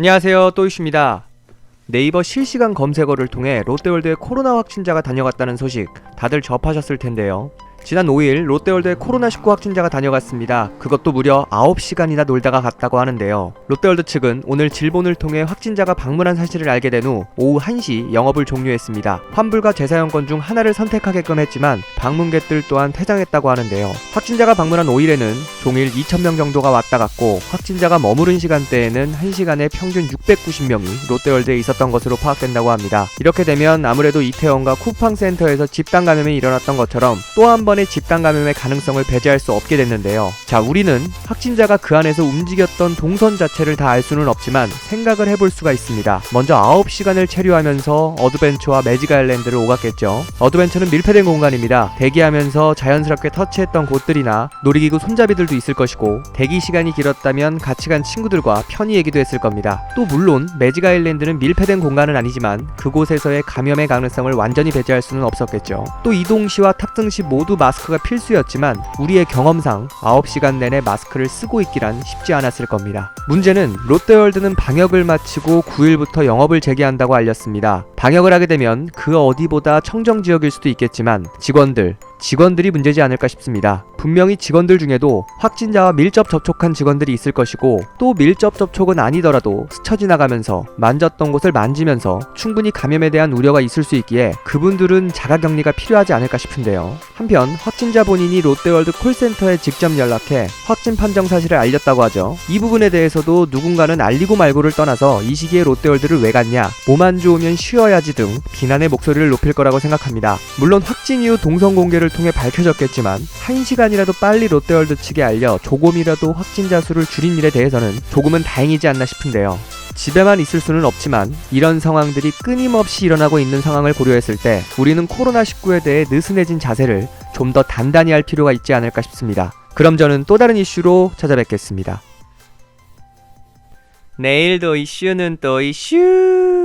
안녕하세요 또이슈입니다. 네이버 실시간 검색어를 통해 롯데월드에 코로나 확진자가 다녀갔다는 소식 다들 접하셨을 텐데요 지난 5일 롯데월드에 코로나19 확진자가 다녀갔습니다. 그것도 무려 9시간이나 놀다가 갔다고 하는데요. 롯데월드 측은 오늘 질본을 통해 확진자가 방문한 사실을 알게 된 후 오후 1시 영업을 종료했습니다. 환불과 재사용권 중 하나를 선택하게끔 했지만 방문객들 또한 퇴장했다고 하는데요. 확진자가 방문한 5일에는 종일 2,000명 정도가 왔다 갔고 확진자가 머무른 시간대에는 1시간에 평균 690명이 롯데월드에 있었던 것으로 파악된다고 합니다. 이렇게 되면 아무래도 이태원과 쿠팡센터에서 집단 감염이 일어났던 것처럼 또한번 의 집단 감염의 가능성을 배제할 수 없게 됐는데요. 자, 우리는 확진자가 그 안에서 움직였던 동선 자체를 다 알 수는 없지만 생각을 해볼 수가 있습니다. 먼저 9시간을 체류하면서 어드벤처와 매직 아일랜드를 오갔겠죠. 어드벤처는 밀폐된 공간입니다. 대기하면서 자연스럽게 터치했던 곳들이나 놀이기구 손잡이들도 있을 것이고 대기 시간이 길었다면 같이 간 친구들과 편히 얘기도 했을 겁니다. 또 물론 매직 아일랜드는 밀폐된 공간은 아니지만 그곳에서의 감염의 가능성을 완전히 배제할 수는 없었겠죠. 또 이동 시와 탑승 시 모두 마스크가 필수였지만 우리의 경험상 9시간 내내 마스크를 쓰고 있기란 쉽지 않았을 겁니다. 문제는 롯데월드는 방역을 마치고 9일부터 영업을 재개한다고 알렸습니다. 방역을 하게 되면 그 어디보다 청정 지역일 수도 있겠지만 직원들, 직원들이 문제지 않을까 싶습니다. 분명히 직원들 중에도 확진자와 밀접 접촉한 직원들이 있을 것이고 또 밀접 접촉은 아니더라도 스쳐 지나가면서 만졌던 곳을 만지면서 충분히 감염에 대한 우려가 있을 수 있기에 그분들은 자가 격리가 필요하지 않을까 싶은데요. 한편 확진자 본인이 롯데월드 콜센터에 직접 연락해 확진 판정 사실을 알렸다고 하죠. 이 부분에 대해서도 누군가는 알리고 말고를 떠나서 이 시기에 롯데월드를 왜 갔냐, 몸 안 좋으면 쉬 어야지 등 비난의 목소리를 높일 거라고 생각합니다. 물론 확진 이후 동선 공개를 통해 밝혀졌겠지만 1시간이라도 빨리 롯데월드 측에 알려 조금이라도 확진자 수를 줄인 일에 대해서는 조금은 다행이지 않나 싶은데요. 집에만 있을 수는 없지만 이런 상황들이 끊임없이 일어나고 있는 상황을 고려했을 때 우리는 코로나19에 대해 느슨해진 자세를 좀 더 단단히 할 필요가 있지 않을까 싶습니다. 그럼 저는 또 다른 이슈로 찾아뵙겠습니다. 내일 도 이슈는 또 이슈.